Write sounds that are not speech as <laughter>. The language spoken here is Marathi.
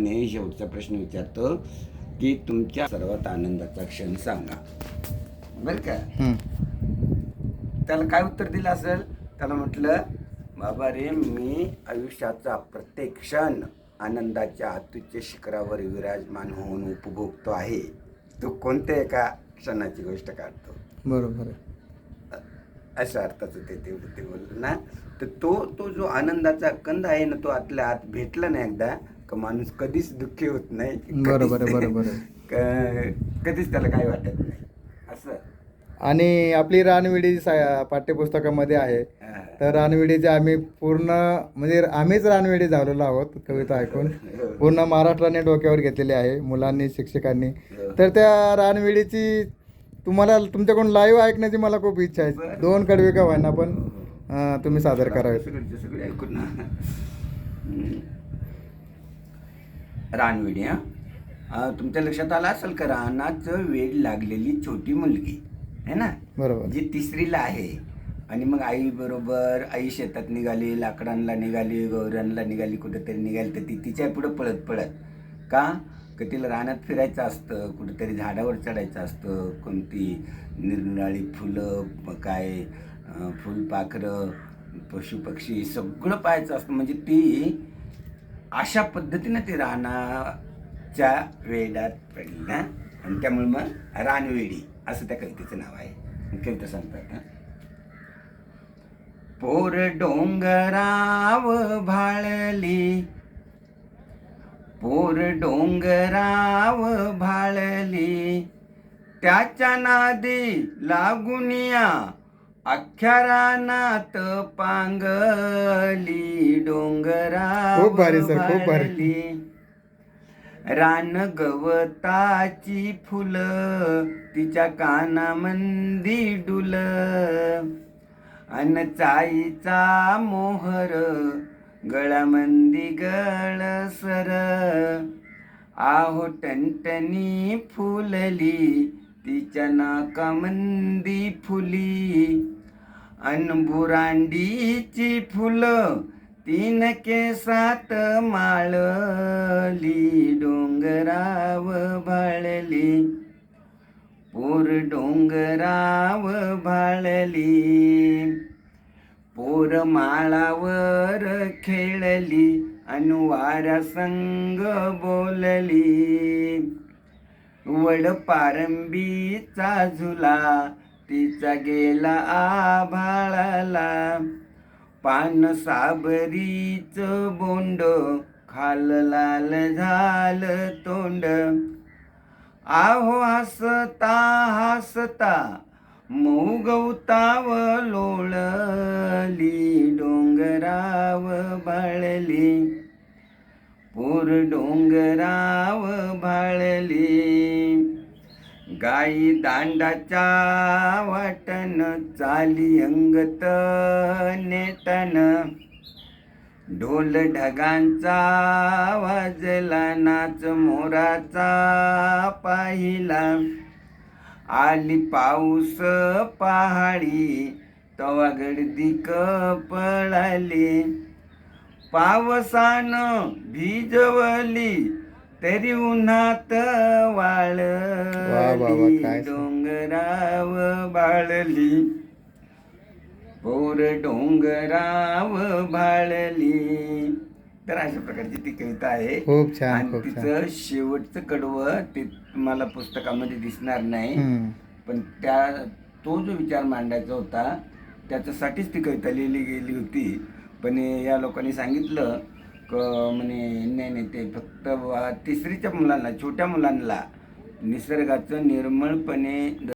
मी शेवटचा प्रश्न विचारतो की तुमच्या सर्वात आनंदाचा क्षण सांगा. बरं का. त्याला काय उत्तर दिलं असेल? त्याला म्हटलं बाबा रे मी आयुष्याचा प्रत्येक क्षण आनंदाच्या अत्युच्च शिखरावर विराजमान होऊन उपभोगतो आहे. तू कोणत्या एका क्षणाची गोष्ट काढतो? बरोबर आहे. अशा अर्थाचं ते ते ते बोललं ना. तर तो तो जो आनंदाचा कंद आहे ना तो आतल्या आत भेटला ना एकदा का माणूस कधीच दुःखी होत नाही. बरोबर बरोबर <laughs> कधीच त्याला काही वाटत नाही. असं. आणि आपली रानविडी पाठ्यपुस्तकामध्ये आहे. हा. तर रानविडीचे आम्ही पूर्ण म्हणजे आम्हीच रानविडी झालेलो आहोत कविता ऐकून. पूर्ण महाराष्ट्राने डोक्यावर घेतलेली आहे मुलांनी शिक्षकांनी. तर त्या रानविडीची तुम्हाला तुमच्याकडून लाईव्ह ऐकण्याची मला खूप इच्छा आहे. दोन कडवे का व्हायना पण अं, तुम्ही सादर करावे सगळं सगळे ऐकून ना. रानवेडी हा? तुमच्या लक्षात आलं असेल का रानाचं वेड लागलेली छोटी मुलगी है ना? बरोबर. जी तिसरीला आहे. आणि मग आई बरोबर आई शेतात निघाली लाकडांना निघाली गौऱ्यांना निघाली कुठेतरी निघाली तर ती तिच्या पुढं पळत पळत. का? का तिला रानात फिरायचं असतं कुठेतरी झाडावर चढायचं असतं कोणती निरनिराळी फुलं काय फुलपाखरं पशुपक्षी सगळं पाहायचं असतं. म्हणजे ती अशा पद्धतीनं ती रानाच्या वेडात पडली ना आणि त्यामुळे मग रानवेडी असं त्या कवितेचं नाव आहे. कविता सांगतात ना पोर डोंगराव भाळली पोर डोंगराव भाळली त्याच्या नादी लागुनिया अख्ख्या रानात पांगली डोंगराव खूप भारी सर, खूप भारी. भाळली. रान गवताची फुलं तिच्या कानामंदी डुल अन चाईचा मोहर गळामंदी गळसर आहो टणटणी फुलली तिच्या नाकामंदी फुली. अनबुरांडीची फुलं तीन केसात माळली डोंगराव भाळली पोर डोंगराव भाळली पोर माळावर खेळली अनुवारा संग बोलली. वड पारंबीचा झुला तिचा गेला आभाळाला. पान साबरीच बोंड खाल लाल झाल तोंड. आहो हसता हसता गवताव लोळली डोंगराव बाळली पोर डोंगराव भाळली गाई दांडाच्या वाटन चाली अंगत नेटन ढोल ढगांचा वाजला नाच मोराचा पाहिला आली पाऊस पहाडी तवा गर्दी पळाली पावसानं भिजवली तरी उन्हात वाळली डोंगराव बाळली. पोर डोंगराव भाळली तर अशा प्रकारची ती कविता आहे. खूप छान आणि खूप छान. तिचं शेवटचं कडवं ते मला पुस्तकामध्ये दिसणार नाही. हम्म. पण त्या तो जो विचार मांडायचा होता त्याच्यासाठीच ती कविता लिहिली गेली होती. पण या लोकांनी सांगितलं क म्हणे नाही नाही ते फक्त वा- तिसरीच्या मुलांना छोट्या मुलांना निसर्गाचं निर्मळपणे